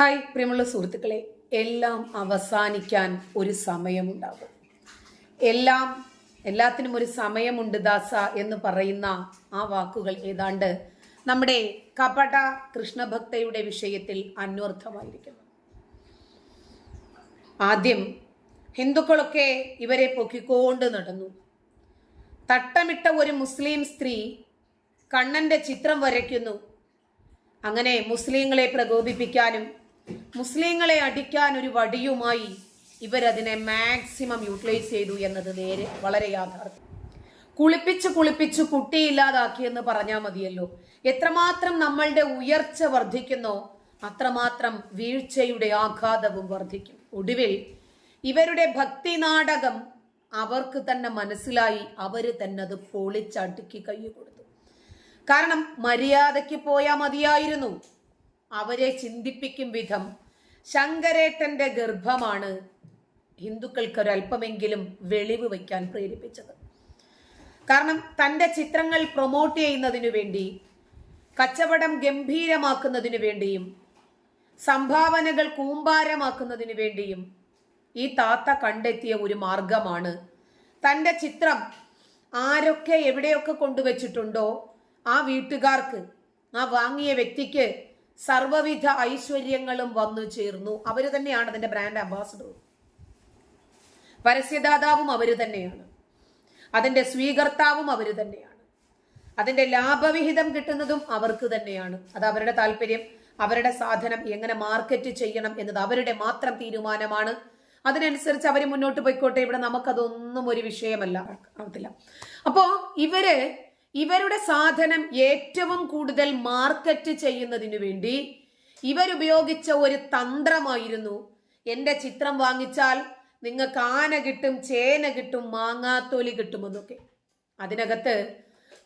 Hi പ്രിയമുള്ള സുഹൃത്തുക്കളെ. എല്ലാം അവസാനിക്കാൻ ഒരു സമയമുണ്ടാകും. എല്ലാം എല്ലാത്തിനും ഒരു സമയമുണ്ട് ദാസ എന്ന് പറയുന്ന ആ വാക്കുകൾ ഏതാണ്ട് നമ്മുടെ കപട കൃഷ്ണഭക്തയുടെ വിഷയത്തിൽ അന്വർത്ഥമായിരിക്കുന്നു. ആദ്യം ഹിന്ദുക്കളൊക്കെ ഇവരെ പൊക്കിക്കൊണ്ട് നടന്നു. തട്ടമിട്ട ഒരു മുസ്ലിം സ്ത്രീ കണ്ണന്റെ ചിത്രം വരയ്ക്കുന്നു. അങ്ങനെ മുസ്ലിങ്ങളെ പ്രകോപിപ്പിക്കാനും മുസ്ലിങ്ങളെ അടിക്കാൻ ഒരു വടിയുമായി ഇവരതിനെ മാക്സിമം യൂട്ടിലൈസ് ചെയ്തു എന്നത് നേരെ വളരെ യാഥാർത്ഥ്യം. കുളിപ്പിച്ച് കുളിപ്പിച്ച് കുട്ടിയില്ലാതാക്കിയെന്ന് പറഞ്ഞാൽ മതിയല്ലോ. എത്രമാത്രം നമ്മളുടെ ഉയർച്ച വർദ്ധിക്കുന്നോ അത്രമാത്രം വീഴ്ചയുടെ ആഘാതവും വർദ്ധിക്കും. ഒടുവിൽ ഇവരുടെ ഭക്തി നാടകം അവർക്ക് തന്നെ മനസ്സിലായി അവർ തന്നെ അത് പൊളിച്ചടുക്കി കൈ കൊടുത്തു. കാരണം മര്യാദയ്ക്ക് പോയാൽ മതിയായിരുന്നു. അവരെ ചിന്തിപ്പിക്കും വിധം ശങ്കരേട്ടന്റെ ഗർഭമാണ് ഹിന്ദുക്കൾക്ക് ഒരല്പമെങ്കിലും വെളിവ് വയ്ക്കാൻ പ്രേരിപ്പിച്ചത്. കാരണം തന്റെ ചിത്രങ്ങൾ പ്രൊമോട്ട് ചെയ്യുന്നതിനു വേണ്ടി കച്ചവടം ഗംഭീരമാക്കുന്നതിനു വേണ്ടിയും സംഭാവനകൾ കൂമ്പാരമാക്കുന്നതിനു വേണ്ടിയും ഈ താത്ത കണ്ടെത്തിയ ഒരു മാർഗമാണ് തന്റെ ചിത്രം ആരൊക്കെ എവിടെയൊക്കെ കൊണ്ടുവച്ചിട്ടുണ്ടോ ആ വീട്ടുകാർക്ക് ആ വാങ്ങിയ വ്യക്തിക്ക് സർവവിധ ഐശ്വര്യങ്ങളും വന്നു ചേർന്നു. അവർ തന്നെയാണ് അതിന്റെ ബ്രാൻഡ് അംബാസഡർ പരസ്യദാതാവും അവർ തന്നെയാണ്. അതിന്റെ സ്വീകർത്താവും അവർ തന്നെയാണ്. അതിന്റെ ലാഭവിഹിതം കിട്ടുന്നതും അവർക്ക് തന്നെയാണ്. അത് അവരുടെ താല്പര്യം അവരുടെ സാധനം എങ്ങനെ മാർക്കറ്റ് ചെയ്യണം എന്നത് അവരുടെ മാത്രം തീരുമാനമാണ്. അതിനനുസരിച്ച് അവർ മുന്നോട്ട് പോയിക്കോട്ടെ. ഇവിടെ നമുക്കതൊന്നും ഒരു വിഷയമല്ല. ആവത്തില്ല. അപ്പോ ഇവർ ഇവരുടെ സാധനം ഏറ്റവും കൂടുതൽ മാർക്കറ്റ് ചെയ്യുന്നതിന് വേണ്ടി ഇവരുപയോഗിച്ച ഒരു തന്ത്രമായിരുന്നു. എന്റെ ചിത്രം വാങ്ങിച്ചാൽ നിങ്ങൾക്ക് ആന കിട്ടും ചേന കിട്ടും മാങ്ങാത്തോലി കിട്ടുമെന്നൊക്കെ അതിനകത്ത്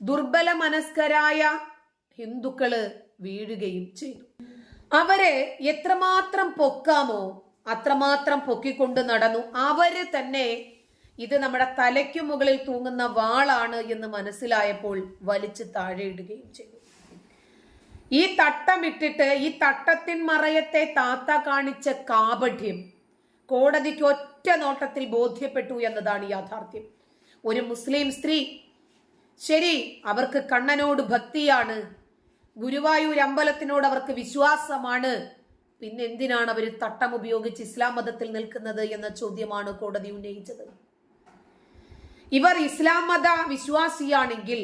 ദുർബല മനസ്കരായ ഹിന്ദുക്കൾ വീഴുകയും ചെയ്തു. അവരെ എത്രമാത്രം പൊക്കാമോ അത്രമാത്രം പൊക്കിക്കൊണ്ട് നടന്നു. അവർ തന്നെ ഇത് നമ്മുടെ തലയ്ക്കു മുകളിൽ തൂങ്ങുന്ന വാളാണ് എന്ന് മനസ്സിലായപ്പോൾ വലിച്ചു താഴെ ഇടുകയും ചെയ്തു. ഈ തട്ടമിട്ടിട്ട് ഈ തട്ടത്തിൻ മറയത്തെ താത്ത കാണിച്ച കാപഠ്യം കോടതിക്ക് ഒറ്റ നോട്ടത്തിൽ ബോധ്യപ്പെട്ടു എന്നതാണ് യാഥാർത്ഥ്യം. ഒരു മുസ്ലിം സ്ത്രീ ശരി അവർക്ക് കണ്ണനോട് ഭക്തിയാണ് ഗുരുവായൂർ അമ്പലത്തിനോട് അവർക്ക് വിശ്വാസമാണ് പിന്നെ എന്തിനാണ് അവർ തട്ടം ഉപയോഗിച്ച് ഇസ്ലാം മതത്തിൽ നിൽക്കുന്നത് എന്ന ചോദ്യമാണ് കോടതി ഉന്നയിച്ചത്. ഇവർ ഇസ്ലാം മത വിശ്വാസിയാണെങ്കിൽ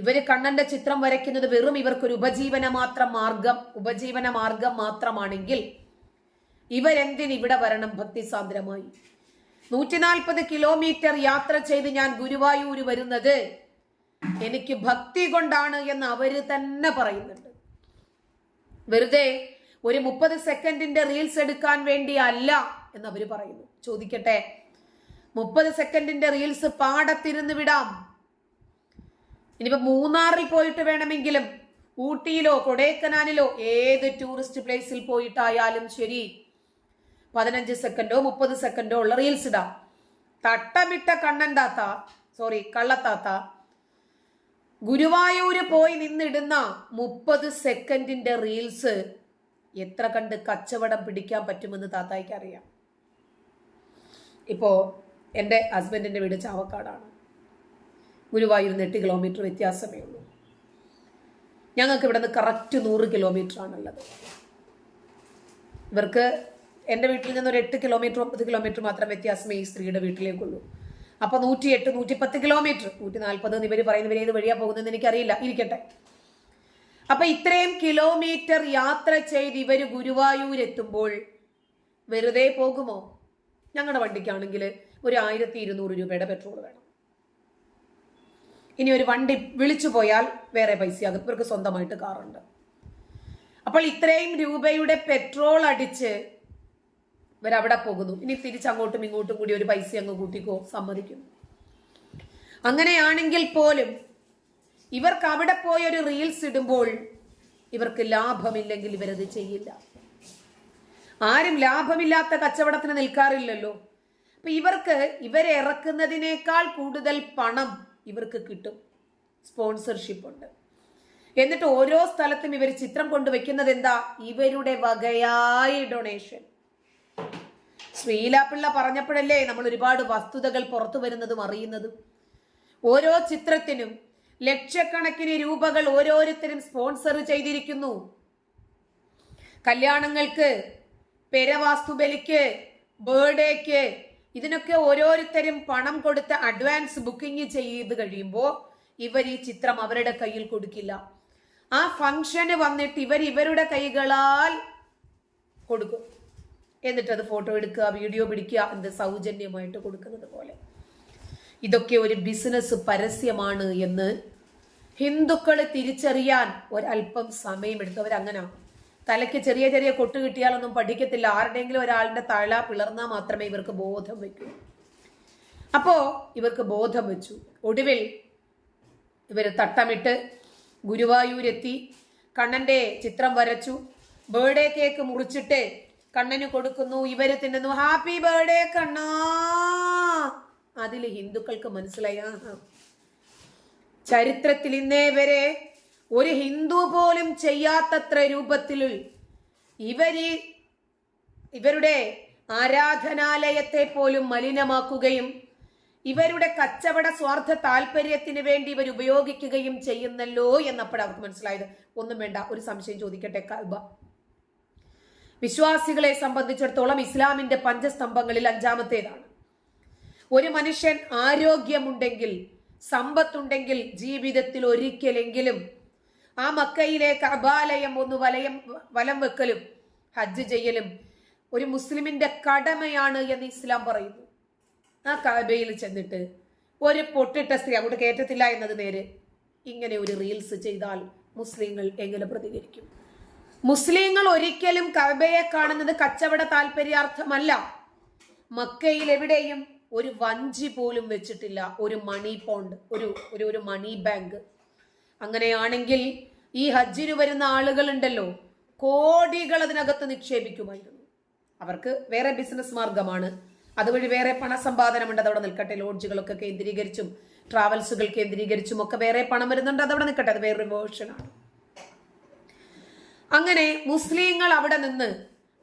ഇവർ കണ്ണന്റെ ചിത്രം വരയ്ക്കുന്നത് വെറും ഇവർക്കൊരു ഉപജീവന മാത്രം മാർഗം ഉപജീവന മാർഗം മാത്രമാണെങ്കിൽ ഇവരെന്തിന് ഇവിടെ വരണം ഭക്തിസാന്ദ്രമായി? നൂറ്റി നാൽപ്പത് കിലോമീറ്റർ യാത്ര ചെയ്ത് ഞാൻ ഗുരുവായൂര് വരുന്നത് എനിക്ക് ഭക്തി കൊണ്ടാണ് എന്ന് അവർ തന്നെ പറയുന്നുണ്ട്. വെറുതെ ഒരു മുപ്പത് സെക്കൻഡിന്റെ റീൽസ് എടുക്കാൻ വേണ്ടിയല്ല എന്ന് അവർ പറയുന്നു. ചോദിക്കട്ടെ മുപ്പത് സെക്കൻഡിന്റെ റീൽസ് പാടത്തിരുന്ന് വിടാം. ഇനിയിപ്പോ മൂന്നാറിൽ പോയിട്ട് വേണമെങ്കിലും ഊട്ടിയിലോ കൊടൈക്കനാലിലോ ഏത് ടൂറിസ്റ്റ് പ്ലേസിൽ പോയിട്ടായാലും ശരി. പതിനഞ്ച് സെക്കൻഡോ മുപ്പത് സെക്കൻഡോ ഉള്ള റീൽസ് ഇടാം. തട്ടമിട്ട കണ്ണൻ താത്ത സോറി കള്ളത്താത്ത ഗുരുവായൂര് പോയി നിന്നിടുന്ന മുപ്പത് സെക്കൻഡിന്റെ റീൽസ് എത്ര കണ്ട് കച്ചവടം പിടിക്കാൻ പറ്റുമെന്ന് താത്തായ്ക്ക് അറിയാം. ഇപ്പോ എന്റെ ഹസ്ബൻഡിന്റെ വീട് ചാവക്കാടാണ്. ഗുരുവായൂരിൽ എട്ട് കിലോമീറ്റർ വ്യത്യാസമേ ഉള്ളൂ. ഞങ്ങൾക്ക് ഇവിടെ നിന്ന് കറക്റ്റ് നൂറ് കിലോമീറ്റർ ആണുള്ളത് ഇവർക്ക് എന്റെ വീട്ടിൽ നിന്ന് ഒരു എട്ട് കിലോമീറ്റർ ഒമ്പത് കിലോമീറ്റർ മാത്രം വ്യത്യാസമേ ഈ സ്ത്രീയുടെ വീട്ടിലേക്കുള്ളൂ. അപ്പോൾ നൂറ്റി എട്ട് നൂറ്റി പത്ത് കിലോമീറ്റർ നൂറ്റി നാൽപ്പത് ഇവർ പറയുന്നവർ ഏത് വഴിയാ പോകുന്നതെന്ന് എനിക്കറിയില്ല. ഇരിക്കട്ടെ. അപ്പം ഇത്രയും കിലോമീറ്റർ യാത്ര ചെയ്ത് ഇവർ ഗുരുവായൂരെത്തുമ്പോൾ വെറുതെ പോകുമോ? ഞങ്ങളുടെ വണ്ടിക്കാണെങ്കിൽ ഒരു ആയിരത്തി ഇരുന്നൂറ് രൂപയുടെ പെട്രോൾ വേണം. ഇനി ഒരു വണ്ടി വിളിച്ചു പോയാൽ വേറെ പൈസയാകും. ഇവർക്ക് സ്വന്തമായിട്ട് കാറുണ്ട്. അപ്പോൾ ഇത്രയും രൂപയുടെ പെട്രോൾ അടിച്ച് ഇവരവിടെ പോകുന്നു. ഇനി തിരിച്ചങ്ങോട്ടും ഇങ്ങോട്ടും കൂടി ഒരു പൈസ അങ്ങ് കൂട്ടിക്കോ സമ്മതിക്കുന്നു അങ്ങനെയാണെങ്കിൽ പോലും ഇവർക്ക് അവിടെ പോയി ഒരു റീൽസ് ഇടുമ്പോൾ ഇവർക്ക് ലാഭമില്ലെങ്കിൽ ഇവരത് ചെയ്യില്ല. ആരും ലാഭമില്ലാത്ത കച്ചവടത്തിന് നിൽക്കാറില്ലല്ലോ. അപ്പൊ ഇവർക്ക് ഇവരെ ഇറക്കുന്നതിനേക്കാൾ കൂടുതൽ പണം ഇവർക്ക് കിട്ടും. സ്പോൺസർഷിപ്പ് ഉണ്ട്. എന്നിട്ട് ഓരോ സ്ഥലത്തും ഇവർ ചിത്രം കൊണ്ടുവയ്ക്കുന്നത് എന്താ ഇവരുടെ വകയായ ഡൊണേഷൻ ശ്രീലാപ്പിള്ള പറഞ്ഞപ്പോഴല്ലേ നമ്മൾ ഒരുപാട് വസ്തുതകൾ പുറത്തു വരുന്നതും അറിയുന്നതും. ഓരോ ചിത്രത്തിനും ലക്ഷക്കണക്കിന് രൂപകൾ ഓരോരുത്തരും സ്പോൺസർ ചെയ്തിരിക്കുന്നു. കല്യാണങ്ങൾക്ക് പെരവാസ്തുബലിക്ക് ബേർഡേക്ക് ഇതിനൊക്കെ ഓരോരുത്തരും പണം കൊടുത്ത് അഡ്വാൻസ് ബുക്കിംഗ് ചെയ്ത് കഴിയുമ്പോൾ ഇവർ ഈ ചിത്രം അവരുടെ കയ്യിൽ കൊടുക്കില്ല. ആ ഫംഗ്ഷന് വന്നിട്ട് ഇവർ ഇവരുടെ കൈകളാൽ കൊടുക്കും. എന്നിട്ട് അത് ഫോട്ടോ എടുക്കുക വീഡിയോ പിടിക്കുക എന്ത് സൗജന്യമായിട്ട് കൊടുക്കുന്നത് പോലെ. ഇതൊക്കെ ഒരു ബിസിനസ് പരസ്യമാണ് എന്ന് ഹിന്ദുക്കൾ തിരിച്ചറിയാൻ ഒരല്പം സമയമെടുത്തു അവരങ്ങനെ തലയ്ക്ക് ചെറിയ ചെറിയ കൊട്ട് കിട്ടിയാലൊന്നും പഠിക്കത്തില്ല. ആരുടെയെങ്കിലും ഒരാളുടെ തല പിളർന്നാൽ മാത്രമേ ഇവർക്ക് ബോധം വയ്ക്കൂ അപ്പോൾ ഇവർക്ക് ബോധം വെച്ചു. ഒടുവിൽ ഇവർ തട്ടമിട്ട് ഗുരുവായൂരെത്തി. കണ്ണന്റെ ചിത്രം വരച്ചു. ബേർഡേ കേക്ക് മുറിച്ചിട്ട് കണ്ണന് കൊടുക്കുന്നു. ഇവർ തിന്നുന്നു. ഹാപ്പി ബേർഡേ കണ്ണാ! അതിൽ ഹിന്ദുക്കൾക്ക് മനസ്സിലായി. ചരിത്രത്തിൽ ഇന്നേ വരെ ഒരു ഹിന്ദു പോലും ചെയ്യാത്തത്ര രൂപത്തിൽ ഇവർ ഇവരുടെ ആരാധനാലയത്തെ പോലും മലിനമാക്കുകയും ഇവരുടെ കച്ചവട സ്വാർത്ഥ താല്പര്യത്തിന് വേണ്ടി ഇവർ ഉപയോഗിക്കുകയും ചെയ്യുന്നല്ലോ എന്നപ്പോൾ അവർക്ക് മനസ്സിലായത്. ഒന്നും വേണ്ട ഒരു സംശയം ചോദിക്കട്ടെ കൽബ. വിശ്വാസികളെ സംബന്ധിച്ചിടത്തോളം ഇസ്ലാമിന്റെ പഞ്ചസ്തംഭങ്ങളിൽ അഞ്ചാമത്തേതാണ്. ഒരു മനുഷ്യൻ ആരോഗ്യമുണ്ടെങ്കിൽ സമ്പത്തുണ്ടെങ്കിൽ ജീവിതത്തിൽ ഒരിക്കലെങ്കിലും ആ മക്കയിലെ കബാലയം ഒന്ന് വലയം വലം വെക്കലും ഹജ്ജ് ചെയ്യലും ഒരു മുസ്ലിമിന്റെ കടമയാണ് എന്ന് ഇസ്ലാം പറയുന്നു. ആ കബയിൽ ചെന്നിട്ട് ഒരു പൊട്ടിട്ട സ്ത്രീ അങ്ങോട്ട് കയറ്റത്തില്ല എന്നത് നേരെ ഇങ്ങനെ ഒരു റീൽസ് ചെയ്താൽ മുസ്ലിങ്ങൾ എങ്ങനെ പ്രതികരിക്കും? മുസ്ലിങ്ങൾ ഒരിക്കലും കബയെ കാണുന്നത് കച്ചവട താല്പര്യാർത്ഥമല്ല മക്കയിൽ എവിടെയും ഒരു വഞ്ചി പോലും വെച്ചിട്ടില്ല. ഒരു മണി പോണ്ട് ഒരു ഒരു മണി ബാങ്ക് അങ്ങനെയാണെങ്കിൽ ഈ ഹജ്ജിന് വരുന്ന ആളുകളുണ്ടല്ലോ കോടികൾ അതിനകത്ത് നിക്ഷേപിക്കുമായിരുന്നു. അവർക്ക് വേറെ ബിസിനസ് മാർഗമാണ്. അതുവഴി വേറെ പണസമ്പാദനമുണ്ട് അതവിടെ നിൽക്കട്ടെ. ലോഡ്ജുകളൊക്കെ കേന്ദ്രീകരിച്ചും ട്രാവൽസുകൾ കേന്ദ്രീകരിച്ചും ഒക്കെ വേറെ പണം വരുന്നുണ്ട് അതവിടെ നിൽക്കട്ടെ. അത് വേറൊരു വേർഷനാണ് അങ്ങനെ മുസ്ലിങ്ങൾ അവിടെ നിന്ന്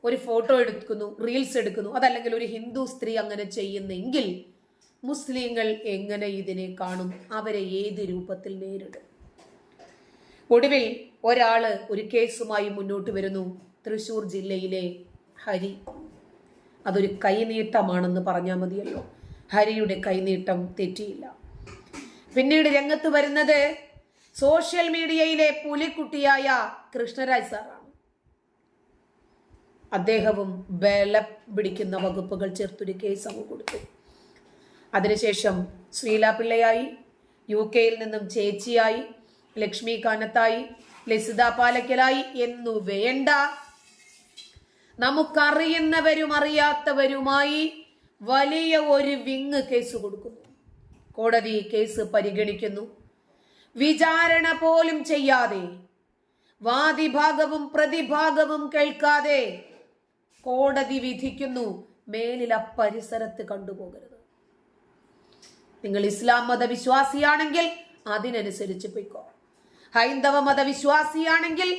ഒരു ഫോട്ടോ എടുക്കുന്നു റീൽസ് എടുക്കുന്നു. അതല്ലെങ്കിൽ ഒരു ഹിന്ദു സ്ത്രീ അങ്ങനെ ചെയ്യുന്നെങ്കിൽ മുസ്ലിങ്ങൾ എങ്ങനെ ഇതിനെ കാണും? അവരെ ഏത് രൂപത്തിൽ നേരിടും? ഒടുവിൽ ഒരാൾ ഒരു കേസുമായി മുന്നോട്ട് വരുന്നു. തൃശൂർ ജില്ലയിലെ ഹരി. അതൊരു കൈനീട്ടമാണെന്ന് പറഞ്ഞാൽ മതിയല്ലോ. ഹരിയുടെ കൈനീട്ടം തെറ്റിയില്ല. പിന്നീട് രംഗത്ത് വരുന്നത് സോഷ്യൽ മീഡിയയിലെ പുലിക്കുട്ടിയായ കൃഷ്ണരാജ് സാറാണ്. അദ്ദേഹവും ബല പിടിക്കുന്ന വകുപ്പുകൾ ചേർത്തൊരു കേസ് അങ്ങ് കൊടുത്തു. അതിനുശേഷം ശ്രീലാ പിള്ളയായി യു കെയിൽ നിന്നും ചേച്ചിയായി ലക്ഷ്മി കാനത്തായി ലസിത പാലക്കലായി എന്നു വേണ്ട. നമുക്കറിയുന്നവരും അറിയാത്തവരുമായി വലിയ ഒരു വിങ് കേസ് കൊടുക്കുന്നു. കോടതി കേസ് പരിഗണിക്കുന്നു. വിചാരണ പോലും ചെയ്യാതെ വാദിഭാഗവും പ്രതിഭാഗവും കേൾക്കാതെ കോടതി വിധിക്കുന്നു. മേലിൽ അപ്പരിസരത്ത് പരിസരത്ത് കണ്ടുപോകരുത്. നിങ്ങൾ ഇസ്ലാം മതവിശ്വാസിയാണെങ്കിൽ അതിനനുസരിച്ച് പൊയ്ക്കോ. ഹൈന്ദവ മതവിശ്വാസിയാണെങ്കിൽ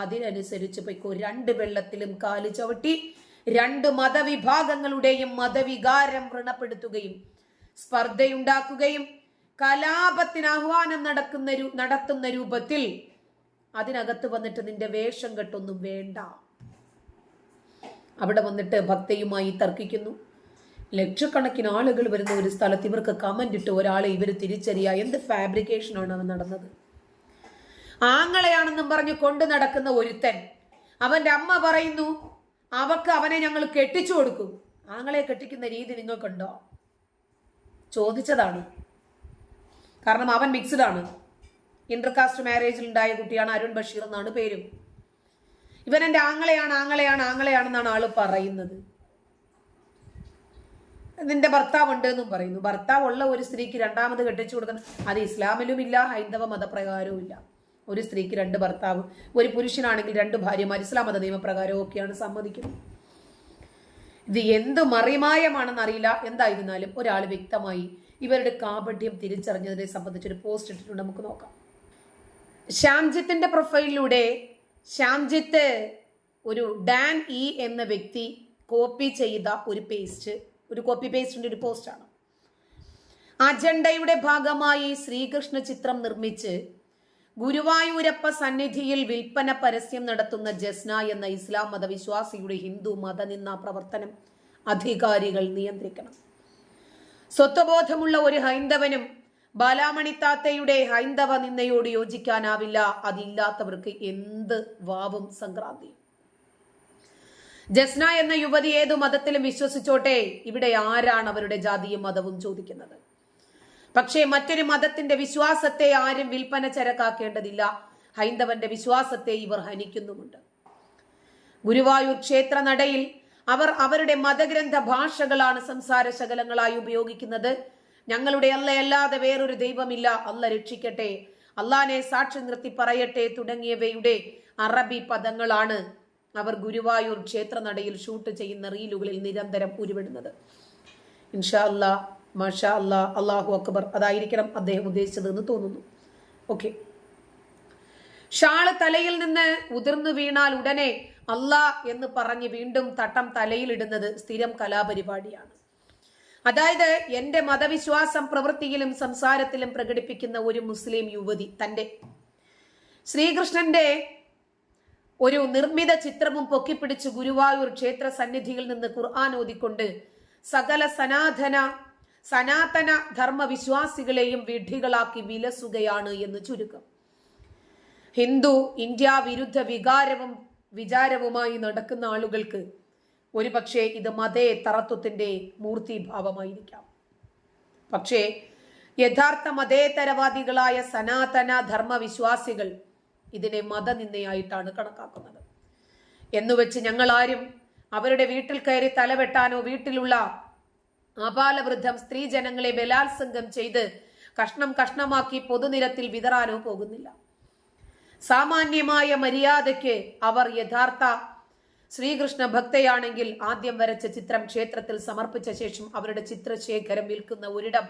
അതിനനുസരിച്ച് പൊയ്ക്കോ രണ്ട് വെള്ളത്തിലും കാൽ ചവിട്ടി രണ്ട് മതവിഭാഗങ്ങളുടെയും മതവികാരം വ്രണപ്പെടുത്തുകയും സ്പർദ്ധയുണ്ടാക്കുകയും കലാപത്തിന് ആഹ്വാനം നടക്കുന്ന നടത്തുന്ന രൂപത്തിൽ അതിനകത്ത് വന്നിട്ട് നിന്റെ വേഷം കെട്ടൊന്നും വേണ്ട. അവിടെ വന്നിട്ട് ഭക്തയുമായി തർക്കിക്കുന്നു. ലക്ഷക്കണക്കിന് ആളുകൾ വരുന്ന ഒരു സ്ഥലത്ത് ഇവർക്ക് കമന്റ് ഇട്ട് ഒരാളെ ഇവർ തിരിച്ചറിയുക എന്ത് ഫാബ്രിക്കേഷനാണ് അവൻ നടന്നത്? ആങ്ങളെയാണെന്നും പറഞ്ഞ് കൊണ്ടു നടക്കുന്ന ഒരുത്തൻ. അവന്റെ അമ്മ പറയുന്നു അവക്ക് അവനെ ഞങ്ങൾ കെട്ടിച്ചു കൊടുക്കും. ആങ്ങളെ കെട്ടിക്കുന്ന രീതി നിങ്ങൾക്കുണ്ടോ? ചോദിച്ചതാണ്. കാരണം അവൻ മിക്സ്ഡ് ആണ്. ഇന്റർകാസ്റ്റ് മാരേജിൽ ഉണ്ടായ കുട്ടിയാണ് അരുൺ ബഷീർ എന്നാണ് പേരും. ഇവൻ എന്റെ ആങ്ങളെയാണ് ആങ്ങളെയാണ് ആങ്ങളെയാണെന്നാണ് ആൾ പറയുന്നത്. നിന്റെ ഭർത്താവുണ്ട് എന്നും പറയുന്നു. ഭർത്താവ് ഉള്ള ഒരു സ്ത്രീക്ക് രണ്ടാമത് കെട്ടിച്ചു കൊടുക്കുന്ന അത് ഇസ്ലാമിലും ഇല്ല ഹൈന്ദവ മതപ്രകാരവും ഇല്ല ഒരു സ്ത്രീക്ക് രണ്ട് ഭർത്താവ് ഒരു പുരുഷനാണെങ്കിൽ രണ്ട് ഭാര്യമാർ ഇസ്ലാം മത നിയമപ്രകാരവും ഒക്കെയാണ് സമ്മതിക്കുന്നത്. ഇത് എന്ത് മറിമായമാണെന്ന് അറിയില്ല. എന്തായിരുന്നാലും ഒരാൾ വ്യക്തമായി ഇവരുടെ കാപഠ്യം തിരിച്ചറിഞ്ഞതിനെ സംബന്ധിച്ചൊരു പോസ്റ്റ് ഇട്ടിട്ടുണ്ട്. നമുക്ക് നോക്കാം. ശ്യാംജിത്തിന്റെ പ്രൊഫൈലിലൂടെ ശ്യാംജിത്ത് ഒരു ഡാൻ ഇ എന്ന വ്യക്തി കോപ്പി ചെയ്ത ഒരു പേസ്റ്റ് ഒരു കോപ്പി പേസ്റ്റിന്റെ ഒരു പോസ്റ്റാണ്. അജണ്ടയുടെ ഭാഗമായി ശ്രീകൃഷ്ണ ചിത്രം നിർമ്മിച്ച് ഗുരുവായൂരപ്പ സന്നിധിയിൽ വിൽപ്പന പരസ്യം നടത്തുന്ന ജസ്ന എന്ന ഇസ്ലാം മതവിശ്വാസിയുടെ ഹിന്ദു മതനിന്ന പ്രവർത്തനം അധികാരികൾ നിയന്ത്രിക്കണം. സ്വത്വബോധമുള്ള ഒരു ഹൈന്ദവനും ബാലാമണിത്താത്തയുടെ ഹൈന്ദവ നിന്നയോട് യോജിക്കാനാവില്ല. അതില്ലാത്തവർക്ക് എന്ത് വാവും സംക്രാന്തി ജസ്ന എന്ന യുവതി ഏതു മതത്തിലും വിശ്വസിച്ചോട്ടെ? ഇവിടെ ആരാണ് അവരുടെ ജാതിയും മതവും ചോദിക്കുന്നത്? പക്ഷേ മറ്റൊരു മതത്തിന്റെ വിശ്വാസത്തെ ആരും വിൽപ്പന ചരക്കാക്കേണ്ടതില്ല. ഹൈന്ദവന്റെ വിശ്വാസത്തെ ഇവർ ഹനിക്കുന്നുമുണ്ട്. ഗുരുവായൂർ ക്ഷേത്ര നടയിൽ അവർ അവരുടെ മതഗ്രന്ഥ ഭാഷകളാണ് സംസാര ശകലങ്ങളായി ഉപയോഗിക്കുന്നത്. ഞങ്ങളുടെ അല്ലയല്ലാതെ വേറൊരു ദൈവമില്ല. അല്ല രക്ഷിക്കട്ടെ. അള്ളാനെ സാക്ഷി നിർത്തി പറയട്ടെ തുടങ്ങിയവയുടെ അറബി പദങ്ങളാണ് അവർ ഗുരുവായൂർ ക്ഷേത്ര നടയിൽ ഷൂട്ട് ചെയ്യുന്ന റീലുകളിൽ നിരന്തരം ഉരുവിടുന്നത്. ഇൻഷാ അല്ലാ മഷാ അല്ലാ അള്ളാഹു അക്ബർ. അതായിരിക്കണം അദ്ദേഹം ഉദ്ദേശിച്ചത് എന്ന് തോന്നുന്നു. ഓക്കെ ഷാൾ തലയിൽ നിന്ന് ഉതിർന്നു വീണാൽ ഉടനെ അല്ലാ എന്ന് പറഞ്ഞ് വീണ്ടും തട്ടം തലയിലിടുന്നത് സ്ഥിരം കലാപരിപാടിയാണ്. അതായത് എന്റെ മതവിശ്വാസം പ്രവൃത്തിയിലും സംസാരത്തിലും പ്രകടിപ്പിക്കുന്ന ഒരു മുസ്ലിം യുവതി തന്റെ ശ്രീകൃഷ്ണന്റെ ഒരു നിർമ്മിത ചിത്രവും പൊക്കിപ്പിടിച്ച് ഗുരുവായൂർ ക്ഷേത്ര സന്നിധിയിൽ നിന്ന് ഖുർആൻ ഓതിക്കൊണ്ട് സകല സനാതന സനാതന ധർമ്മവിശ്വാസികളെയും വിഡ്ഢികളാക്കി വിലസുകയാണ് എന്ന് ചുരുക്കം. ഹിന്ദു ഇന്ത്യ വിരുദ്ധ വികാരവും വിചാരവുമായി നടക്കുന്ന ആളുകൾക്ക് ഒരുപക്ഷെ ഇത് മതേതരത്വത്തിന്റെ മൂർത്തിഭാവമായിരിക്കാം. പക്ഷേ യഥാർത്ഥ മതേതരവാദികളായ സനാതന ധർമ്മവിശ്വാസികൾ ഇതിനെ മതനിന്ദയായിട്ടാണ് കണക്കാക്കുന്നത്. എന്നുവെച്ച് ഞങ്ങൾ ആരും അവരുടെ വീട്ടിൽ കയറി തലവെട്ടാനോ വീട്ടിലുള്ള ആപാലവൃദ്ധം സ്ത്രീ ജനങ്ങളെ ബലാത്സംഗം ചെയ്ത് കഷ്ണം കഷ്ണമാക്കി പൊതുനിരത്തിൽ വിതറാനോ പോകുന്നില്ല. സാമാന്യമായ മര്യാദയ്ക്ക് അവർ യഥാർത്ഥ ശ്രീകൃഷ്ണ ഭക്തയാണെങ്കിൽ ആദ്യം വരച്ച ചിത്രം ക്ഷേത്രത്തിൽ സമർപ്പിച്ച ശേഷം അവരുടെ ചിത്രശേഖരം വിൽക്കുന്ന ഒരിടം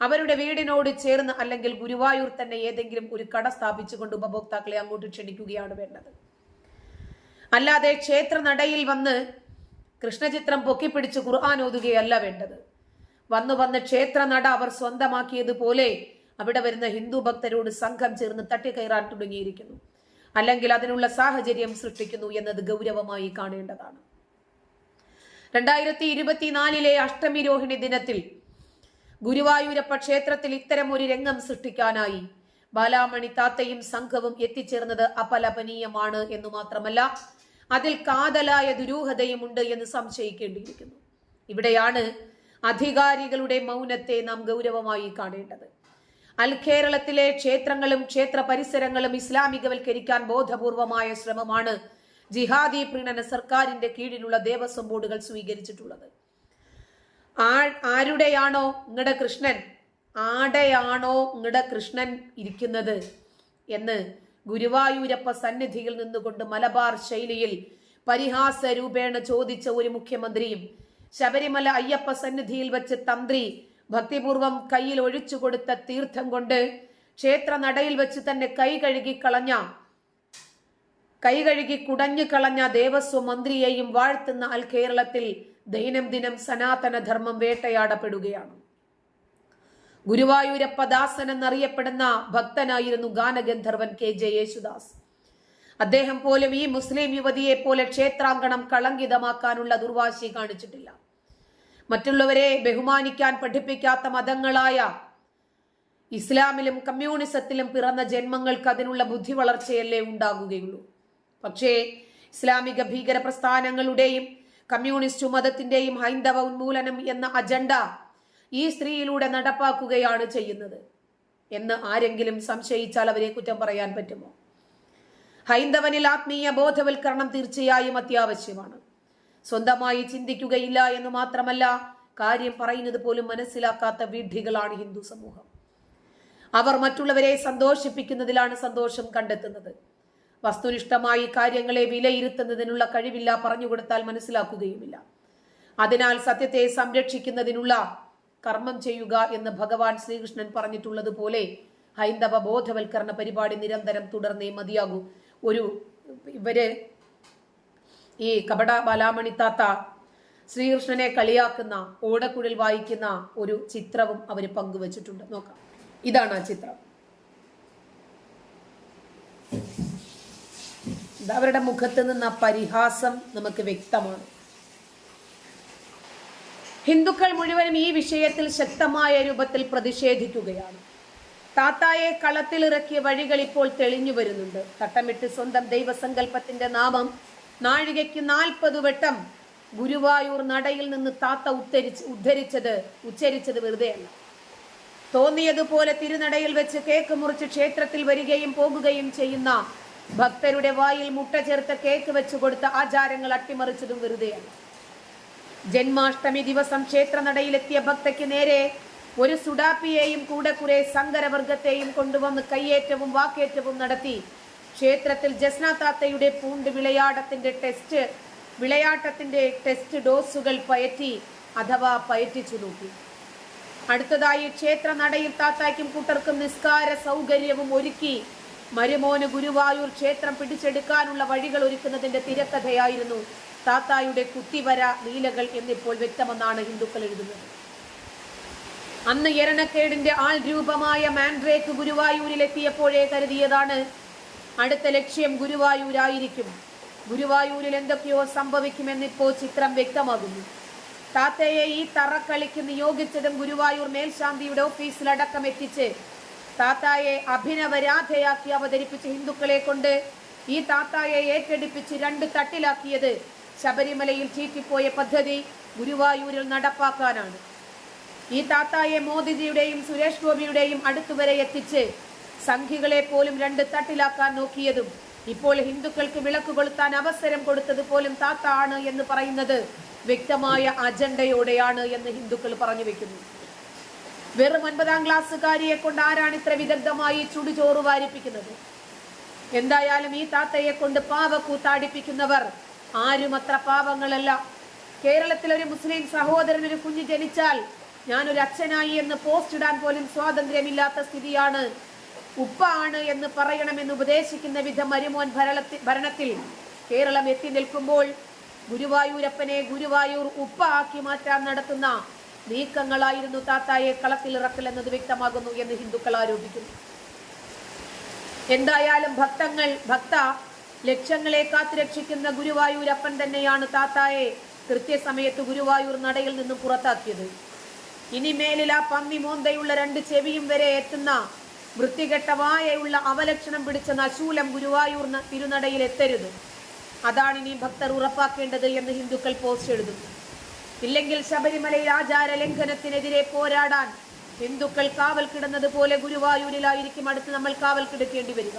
അവരുടെ വീടിനോട് ചേർന്ന് അല്ലെങ്കിൽ ഗുരുവായൂർ തന്നെ ഏതെങ്കിലും ഒരു കട സ്ഥാപിച്ചുകൊണ്ട് ഉപഭോക്താക്കളെ അങ്ങോട്ട് ക്ഷണിക്കുകയാണ് വേണ്ടത്. അല്ലാതെ ക്ഷേത്ര നടയിൽ വന്ന് കൃഷ്ണചിത്രം പൊക്കിപ്പിടിച്ച് ഖുർആൻ ഓതുകയല്ല വേണ്ടത്. വന്നു വന്ന് ക്ഷേത്ര നട അവർ സ്വന്തമാക്കിയതുപോലെ അവിടെ വരുന്ന ഹിന്ദു ഭക്തരോട് സംഘം ചേർന്ന് തട്ടിക്കയറാൻ തുടങ്ങിയിരിക്കുന്നു. അല്ലെങ്കിൽ അതിനുള്ള സാഹചര്യം സൃഷ്ടിക്കുന്നു എന്നത് ഗൗരവമായി കാണേണ്ടതാണ്. രണ്ടായിരത്തി ഇരുപത്തിനാലിലെ അഷ്ടമി രോഹിണി ദിനത്തിൽ ഗുരുവായൂരപ്പ ക്ഷേത്രത്തിൽ ഇത്തരം ഒരു രംഗം സൃഷ്ടിക്കാനായി ബാലാമണി താത്തയും സംഘവും എത്തിച്ചേർന്നത് അപലപനീയമാണ് എന്ന് മാത്രമല്ല അതിൽ കാതലായ ദുരൂഹതയുമുണ്ട് എന്ന് സംശയിക്കേണ്ടിയിരിക്കുന്നു. ഇവിടെയാണ് അധികാരികളുടെ മൗനത്തെ നാം ഗൗരവമായി കാണേണ്ടത്. അൽ കേരളത്തിലെ ക്ഷേത്രങ്ങളും ക്ഷേത്ര പരിസരങ്ങളും ഇസ്ലാമികവൽക്കരിക്കാൻ ബോധപൂർവമായ ശ്രമമാണ് ജിഹാദി പ്രീണന സർക്കാരിന്റെ കീഴിലുള്ള ദേവസ്വം ബോർഡുകൾ സ്വീകരിച്ചിട്ടുള്ളത്. ആരുടെയാണോ നിങ്ങളുടെ കൃഷ്ണൻ ആടെയാണോ നിങ്ങളുടെ കൃഷ്ണൻ ഇരിക്കുന്നത് എന്ന് ഗുരുവായൂരപ്പ സന്നിധിയിൽ നിന്നുകൊണ്ട് മലബാർ ശൈലിയിൽ പരിഹാസ രൂപേണ ചോദിച്ച ഒരു മുഖ്യമന്ത്രിയും ശബരിമല അയ്യപ്പ സന്നിധിയിൽ വെച്ച് തന്ത്രി ഭക്തിപൂർവം കയ്യിൽ ഒഴിച്ചു കൊടുത്ത തീർത്ഥം കൊണ്ട് ക്ഷേത്ര നടയിൽ വെച്ച് തന്നെ കൈ കഴുകി കളഞ്ഞ കൈ കഴുകി കുടഞ്ഞു കളഞ്ഞ ദേവസ്വം മന്ത്രിയെയും വാഴ്ത്തുന്ന അൽ കേരളത്തിൽ ദൈനംദിനം സനാതന ധർമ്മം വേട്ടയാടപ്പെടുകയാണ്. ഗുരുവായൂരപ്പ ദാസൻ എന്നറിയപ്പെടുന്ന ഭക്തനായിരുന്നു ഗാനഗന്ധർവൻ കെ. ജെ. യേശുദാസ്. അദ്ദേഹം പോലും ഈ മുസ്ലിം യുവതിയെ പോലെ ക്ഷേത്രാങ്കണം കളങ്കിതമാക്കാനുള്ള ദുർവാശി കാണിച്ചിട്ടില്ല. മറ്റുള്ളവരെ ബഹുമാനിക്കാൻ പഠിപ്പിക്കാത്ത മതങ്ങളായ ഇസ്ലാമിലും കമ്മ്യൂണിസത്തിലും പിറന്ന ജന്മങ്ങൾക്ക് അതിനുള്ള ബുദ്ധി വളർച്ചയല്ലേ ഉണ്ടാകുകയുള്ളൂ. പക്ഷേ ഇസ്ലാമിക ഭീകര പ്രസ്ഥാനങ്ങളുടെയും കമ്മ്യൂണിസ്റ്റ് മതത്തിന്റെയും ഹൈന്ദവ ഉന്മൂലനം എന്ന അജണ്ട ഈ സ്ത്രീയിലൂടെ നടപ്പാക്കുകയാണ് ചെയ്യുന്നത് എന്ന് ആരെങ്കിലും സംശയിച്ചാൽ അവരെ കുറ്റം പറയാൻ പറ്റുമോ? ഹൈന്ദവനിൽ ആത്മീയ ബോധവൽക്കരണം തീർച്ചയായും അത്യാവശ്യമാണ്. സ്വന്തമായി ചിന്തിക്കുകയില്ല എന്ന് മാത്രമല്ല കാര്യം പറയുന്നത് പോലും മനസ്സിലാക്കാത്ത വിഡ്ഢികളാണ് ഹിന്ദു സമൂഹം. അവർ മറ്റുള്ളവരെ സന്തോഷിപ്പിക്കുന്നതിലാണ് സന്തോഷം കണ്ടെത്തുന്നത്. വസ്തുനിഷ്ഠമായി കാര്യങ്ങളെ വിലയിരുത്തുന്നതിനുള്ള കഴിവില്ല പറഞ്ഞുകൊടുത്താൽ മനസ്സിലാക്കുകയുമില്ല. അതിനാൽ സത്യത്തെ സംരക്ഷിക്കുന്നതിനുള്ള കർമ്മം ചെയ്യുക എന്ന് ഭഗവാൻ ശ്രീകൃഷ്ണൻ പറഞ്ഞിട്ടുള്ളത് പോലെ ഹൈന്ദവ ബോധവൽക്കരണ പരിപാടി നിരന്തരം തുടർന്നേ മതിയാകൂ. ഒരു ഇവർ ഈ കപട ബാലാമണി താത്ത ശ്രീകൃഷ്ണനെ കളിയാക്കുന്ന ഓടക്കുഴൽ വായിക്കുന്ന ഒരു ചിത്രവും അവർ പങ്കുവച്ചിട്ടുണ്ട്. നോക്കാം. ഇതാണ് ആ ചിത്രം. അവരുടെ മുഖത്ത് നിന്ന് പരിഹാസം നമുക്ക് വ്യക്തമാണ്. ഹിന്ദുക്കൾ മുഴുവനും ഈ വിഷയത്തിൽ ശക്തമായ രൂപത്തിൽ പ്രതിഷേധിക്കുകയാണ്. താത്തായെ കളത്തിലിറക്കിയ വഴികൾ ഇപ്പോൾ തെളിഞ്ഞു വരുന്നുണ്ട്. തട്ടമിട്ട് സ്വന്തം ദൈവസങ്കല്പത്തിന്റെ നാമം നാഴികയ്ക്ക് നാൽപ്പത് വട്ടം ഗുരുവായൂർ നടയിൽ നിന്ന് താത്ത ഉദ്ധരിച്ച് ഉദ്ധരിച്ചത് ഉച്ചരിച്ചത് വെറുതെയല്ല. തോന്നിയതുപോലെ തിരുനടയിൽ വെച്ച് കേക്ക് മുറിച്ച് ക്ഷേത്രത്തിൽ വരികയും പോകുകയും ചെയ്യുന്ന ഭക്തരുടെ വായിൽ മുട്ട ചേർത്ത കേക്ക് വെച്ച് കൊടുത്ത ആചാരങ്ങൾ അട്ടിമറിച്ചതും വെറുതെയാണ് ജന്മാഷ്ടമി ദിവസം ക്ഷേത്ര നടയിലെത്തിയ ഭക്തയ്ക്ക് നേരെ ഒരു സുഡാപ്പിയെയും കൂടെ കുറെ സങ്കരവർഗത്തെയും കൊണ്ടുവന്ന് കയ്യേറ്റവും വാക്കേറ്റവും നടത്തി. ക്ഷേത്രത്തിൽ ജസ്ന താത്തയുടെ പൂണ്ട് വിളയാടത്തിന്റെ ടെസ്റ്റ് വിളയാട്ടത്തിന്റെ ടെസ്റ്റ് ഡോസുകൾ പയറ്റി അഥവാ പയറ്റിച്ചു നോക്കി. അടുത്തതായി ക്ഷേത്ര നടയിൽ താത്തായ്ക്കും കൂട്ടർക്കും നിസ്കാര സൗകര്യവും ഒരുക്കി. മരുമോന് ഗുരുവായൂർ ക്ഷേത്രം പിടിച്ചെടുക്കാനുള്ള വഴികൾ ഒരുക്കുന്നതിന്റെ തിരക്കഥയായിരുന്നു താത്തായുടെ കുത്തിവര ലീലകൾ എന്നിപ്പോൾ വ്യക്തമെന്നാണ് ഹിന്ദുക്കൾ എഴുതുന്നത്. അന്ന് എരണക്കേടിന്റെ ആൾ രൂപമായ മാൻഡ്രേക്ക് ഗുരുവായൂരിലെത്തിയപ്പോഴേ കരുതിയതാണ് അടുത്ത ലക്ഷ്യം ഗുരുവായൂരായിരിക്കും. ഗുരുവായൂരിൽ എന്തൊക്കെയോ സംഭവിക്കുമെന്നിപ്പോ ചിത്രം വ്യക്തമാകുന്നു. താത്തയെ ഈ തറക്കളിക്ക് നിയോഗിച്ചതും ഗുരുവായൂർ മേൽശാന്തിയുടെ ഓഫീസിലടക്കം എത്തിച്ച് താത്തായെ അഭിനവരാധയാക്കി അവതരിപ്പിച്ച ഹിന്ദുക്കളെ കൊണ്ട് ഈ താത്തായെ ഏറ്റെടുപ്പിച്ച് രണ്ട് തട്ടിലാക്കിയത് ശബരിമലയിൽ ചീറ്റിപ്പോയ പദ്ധതി ഗുരുവായൂരിൽ നടപ്പാക്കാനാണ്. ഈ താത്തായെ മോദിജിയുടെയും സുരേഷ് ഗോപിയുടെയും അടുത്തുവരെ എത്തിച്ച് സംഘികളെ പോലും രണ്ട് തട്ടിലാക്കാൻ നോക്കിയതും ഇപ്പോൾ ഹിന്ദുക്കൾക്ക് വിളക്ക് കൊളുത്താൻ അവസരം കൊടുത്തത് പോലും താത്ത ആണ് എന്ന് പറയുന്നത് വ്യക്തമായ അജണ്ടയോടെയാണ് എന്ന് ഹിന്ദുക്കൾ പറഞ്ഞു വെക്കുന്നു. വെറും ഒൻപതാം ക്ലാസ്സുകാരിയെ കൊണ്ട് ആരാണ് ഇത്ര വിദഗ്ധമായി ചുടുചോറ് വാരിപ്പിക്കുന്നത്? എന്തായാലും ഈ താത്തയെ കൊണ്ട് പാവക്കൂത്താടിപ്പിക്കുന്നവർ ആരും അത്ര പാപങ്ങളല്ല. കേരളത്തിൽ ഒരു മുസ്ലിം സഹോദരൻ ഒരു കുഞ്ഞ് ജനിച്ചാൽ ഞാനൊരു അച്ഛനായി എന്ന് പോസ്റ്റ് ഇടാൻ പോലും സ്വാതന്ത്ര്യമില്ലാത്ത സ്ഥിതിയാണ്. ഉപ്പ ആണ് എന്ന് പറയണമെന്ന് ഉപദേശിക്കുന്ന വിധം മരുമോൻ ഭരണത്തിൽ ഭരണത്തിൽ കേരളം എത്തി നിൽക്കുമ്പോൾ ഗുരുവായൂരപ്പനെ ഗുരുവായൂർ ഉപ്പ ആക്കി മാറ്റാൻ നടത്തുന്ന നീക്കങ്ങളായിരുന്നു താത്തായെ കളത്തിലിറക്കൽ എന്നത് വ്യക്തമാകുന്നു എന്ന് ഹിന്ദുക്കൾ ആരോപിക്കുന്നു. എന്തായാലും ഭക്തങ്ങൾ ഭക്ത ലക്ഷ്യങ്ങളെ കാത്തുരക്ഷിക്കുന്ന ഗുരുവായൂരപ്പൻ തന്നെയാണ് താത്തായെ കൃത്യസമയത്ത് ഗുരുവായൂർ നടയിൽ നിന്നും പുറത്താക്കിയത്. ഇനി മേലിൽ ആ പന്നി മോന്തയുള്ള രണ്ട് ചെവിയും വരെ എത്തുന്ന വൃത്തികെട്ട വായയുള്ള അവലക്ഷണം പിടിച്ച നശൂലം ഗുരുവായൂർ തിരുനടയിൽ എത്തരുത്. അതാണ് ഇനി ഭക്തർ ഉറപ്പാക്കേണ്ടത് എന്ന് ഹിന്ദുക്കൾ പോസ്റ്റ് എഴുതുന്നു. ഇല്ലെങ്കിൽ ശബരിമലയിൽ ആചാര ലംഘനത്തിനെതിരെ പോരാടാൻ ഹിന്ദുക്കൾ കാവൽ കിടന്നത് പോലെ ഗുരുവായൂരിലായിരിക്കും അടുത്ത് നമ്മൾ കാവൽ കിടക്കേണ്ടി വരിക.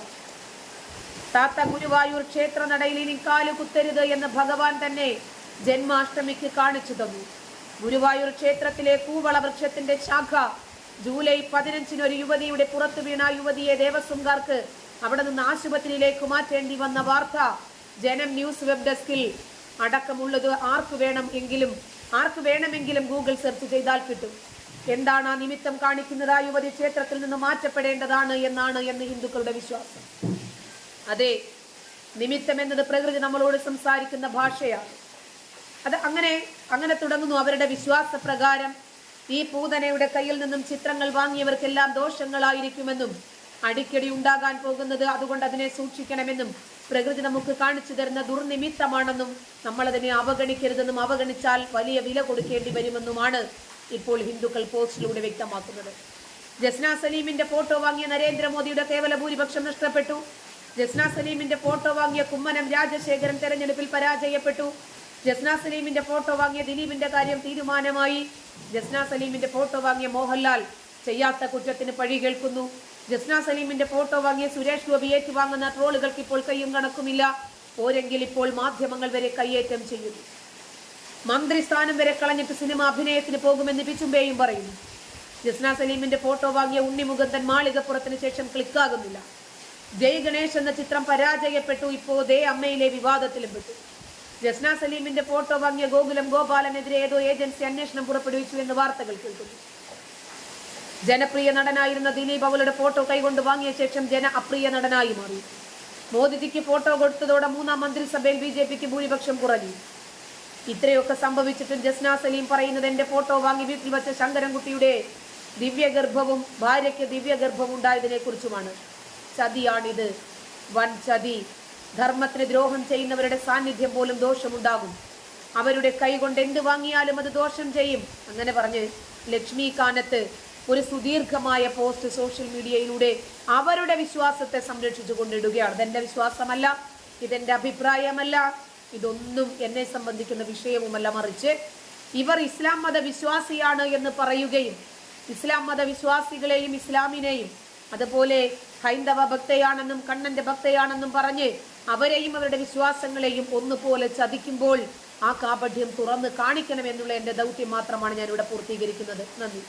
താത്ത ഗുരുവായൂർ ക്ഷേത്ര നടയിൽ ഇനി കാലു കുത്തരുത് എന്ന് ഭഗവാൻ തന്നെ ജന്മാഷ്ടമിക്ക് കാണിച്ചു തന്നു. ഗുരുവായൂർ ക്ഷേത്രത്തിലെ കൂവള വൃക്ഷത്തിന്റെ ശാഖ ജൂലൈ പതിനഞ്ചിന് ഒരു യുവതിയുടെ പുറത്തു വീണ യുവതിയെ ദേവസ്വംകാർക്ക് അവിടെ നിന്ന് ആശുപത്രിയിലേക്ക് മാറ്റേണ്ടി വന്ന വാർത്ത ജനം ന്യൂസ് വെബ് ഡെസ്കിൽ അടക്കമുള്ളത് ആർക്ക് വേണം എങ്കിലും ആർക്ക് വേണമെങ്കിലും ഗൂഗിൾ സെർച്ച് ചെയ്താൽ കിട്ടും. എന്താണ് ആ നിമിത്തം കാണിക്കുന്നത്? ആ യുവതി ക്ഷേത്രത്തിൽ നിന്ന് മാറ്റപ്പെടേണ്ടതാണ് എന്നാണ് എന്ന് ഹിന്ദുക്കളുടെ വിശ്വാസം. അതെ നിമിത്തം എന്നത് പ്രകൃതി നമ്മളോട് സംസാരിക്കുന്ന ഭാഷയാണ് അത് അങ്ങനെ അങ്ങനെ തുടങ്ങുന്നു അവരുടെ വിശ്വാസ പ്രകാരം ഈ പൂതനയുടെ കയ്യിൽ നിന്നും ചിത്രങ്ങൾ വാങ്ങിയവർക്കെല്ലാം ദോഷങ്ങളായിരിക്കുമെന്നും അടിക്കടി ഉണ്ടാകാൻ പോകുന്നത് അതുകൊണ്ട് അതിനെ സൂക്ഷിക്കണമെന്നും പ്രകൃതി നമുക്ക് കാണിച്ചു തരുന്ന ദുർനിമിത്തമാണെന്നും നമ്മളതിനെ അവഗണിക്കരുതെന്നും അവഗണിച്ചാൽ വലിയ വില കൊടുക്കേണ്ടി വരുമെന്നുമാണ് ഇപ്പോൾ ഹിന്ദുക്കൾ പോസ്റ്റിലൂടെ വ്യക്തമാക്കുന്നത്. ജസ്ന സലീമിന്റെ ഫോട്ടോ വാങ്ങിയ നരേന്ദ്രമോദിയുടെ കേവല ഭൂരിപക്ഷം നഷ്ടപ്പെട്ടു. ജസ്ന സലീമിന്റെ ഫോട്ടോ വാങ്ങിയ കുമ്മനം രാജശേഖരൻ തെരഞ്ഞെടുപ്പിൽ പരാജയപ്പെട്ടു. ജസ്ന സലീമിന്റെ ഫോട്ടോ വാങ്ങിയ ദിലീപിന്റെ കാര്യം തീരുമാനമായി. ജസ്ന സലീമിന്റെ ഫോട്ടോ വാങ്ങിയ മോഹൻലാൽ ചെയ്യാത്ത കുറ്റത്തിന് പഴി കേൾക്കുന്നു. ജസ്ന സലീമിന്റെ ഫോട്ടോ വാങ്ങിയ സുരേഷ് ഗോപി ഏറ്റുവാങ്ങുന്ന ട്രോളുകൾക്ക് ഇപ്പോൾ കയ്യും കണക്കുമില്ല. പോരെങ്കിൽ ഇപ്പോൾ മാധ്യമങ്ങൾ വരെ കയ്യേറ്റം ചെയ്യുന്നു. മന്ത്രിസ്ഥാനം വരെ കളഞ്ഞിട്ട് സിനിമ അഭിനയത്തിന് പോകുമെന്ന് പിച്ചുമ്പേയും പറയുന്നു. ജസ്ന സലീമിന്റെ ഫോട്ടോ വാങ്ങിയ ഉണ്ണിമുകുന്ദൻ മാളികപ്പുറത്തിന് ശേഷം ക്ലിക്കാകുന്നില്ല. ജയ് ഗണേഷ് എന്ന ചിത്രം പരാജയപ്പെട്ടു. ഇപ്പോ ദേ അമ്മയിലെ വിവാദത്തിലും പെട്ടു. ജസ്ന സലീമിന്റെ ഫോട്ടോ വാങ്ങിയ ഗോകുലം ഗോപാലനെതിരെ ഏതോ ഏജൻസി അന്വേഷണം പുറപ്പെടുവിച്ചു എന്ന് വാർത്തകൾ കേൾക്കുന്നു. ജനപ്രിയ നടനായിരുന്ന ദിലീപ് അവളുടെ ഫോട്ടോ കൈകൊണ്ട് വാങ്ങിയ ശേഷം ജന അപ്രിയ നടനായി മാറി. മോദിജിക്ക് ഫോട്ടോ കൊടുത്തതോടെ മൂന്നാം മന്ത്രിസഭയിൽ ബി ജെ പിക്ക് ഭൂരിപക്ഷം കുറഞ്ഞു. ഇത്രയൊക്കെ സംഭവിച്ചിട്ടും ജസ്ന സലീം പറയുന്നത് എന്റെ ഫോട്ടോ വാങ്ങി വീട്ടിൽ വച്ച ശങ്കരൻകുട്ടിയുടെ ദിവ്യഗർഭവും ഭാര്യയ്ക്ക് ദിവ്യഗർഭവും ഉണ്ടായതിനെ കുറിച്ചുമാണ്. ചതിയാണിത്. വൻ ചതി. ധർമ്മത്തിന് ദ്രോഹം ചെയ്യുന്നവരുടെ സാന്നിധ്യം പോലും ദോഷമുണ്ടാകും. അവരുടെ കൈകൊണ്ട് എന്ത് വാങ്ങിയാലും അത് ദോഷം ചെയ്യും. അങ്ങനെ പറഞ്ഞ് ലക്ഷ്മി കാനത്ത് ഒരു സുദീർഘമായ പോസ്റ്റ് സോഷ്യൽ മീഡിയയിലൂടെ അവരുടെ വിശ്വാസത്തെ സംരക്ഷിച്ചു കൊണ്ടിടുകയാണ് ഇതെന്റെ വിശ്വാസമല്ല ഇതെന്റെ അഭിപ്രായമല്ല ഇതൊന്നും എന്നെ സംബന്ധിക്കുന്ന വിഷയവുമല്ല മറിച്ച് ഇവർ ഇസ്ലാം മത വിശ്വാസിയാണ് എന്ന് പറയുകയും ഇസ്ലാം മത വിശ്വാസികളെയും ഇസ്ലാമിനെയും അതുപോലെ ഹൈന്ദവ ഭക്തയാണെന്നും കണ്ണന്റെ ഭക്തയാണെന്നും പറഞ്ഞ് അവരെയും അവരുടെ വിശ്വാസങ്ങളെയും ഒന്നുപോലെ ചതിക്കുമ്പോൾ ആ കാപഠ്യം തുറന്ന് കാണിക്കണം എന്നുള്ള എന്റെ ദൗത്യം മാത്രമാണ് ഞാൻ ഇവിടെ പൂർത്തീകരിക്കുന്നത്. നന്ദി.